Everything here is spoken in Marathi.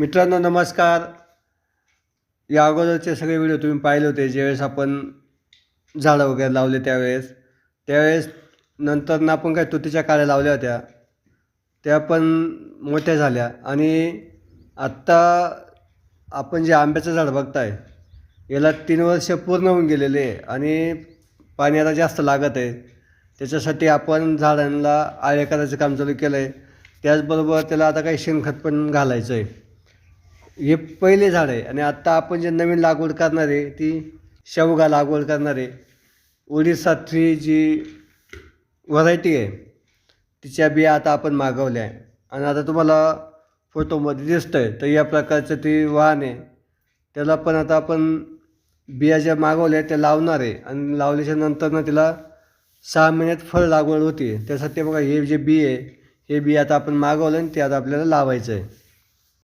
मित्रांनो नमस्कार. या अगोदरचे सगळे व्हिडिओ तुम्ही पाहिले होते ज्यावेळेस आपण झाडं वगैरे लावले त्यावेळेस. त्यावेळेस नंतर ना आपण काय तुतीच्या काड्या लावल्या होत्या. त्या पण मोठ्या झाल्या. आणि आत्ता आपण जे आंब्याचं झाड बघताय याला तीन वर्ष पूर्ण होऊन गेलेले आहे आणि पाणी आता जास्त लागत आहे. त्याच्यासाठी आपण झाडांना आळे करायचं काम चालू केलं आहे त्याचबरोबर त्याला आता काही शेणखत पण घालायचं आहे हे पहिले झाड आहे. आणि आत्ता आपण जे नवीन लागवड करणार आहे ती शेवगा लागवड करणार आहे. ओडिसातली जी व्हरायटी आहे तिच्या बिया आता आपण मागवल्या आहे. आणि आता तुम्हाला फोटोमध्ये दिसतं आहे तर या प्रकारचं ती वाहन आहे. त्याला पण आता आपण बिया ज्या मागवल्या त्या लावणार आहे. आणि लावल्याच्या नंतरनं तिला सहा महिन्यात फळ लागवड होती. त्यासाठी बघा हे जे बी आहे हे बी आता आपण मागवलं आणि ते आता आपल्याला लावायचं आहे.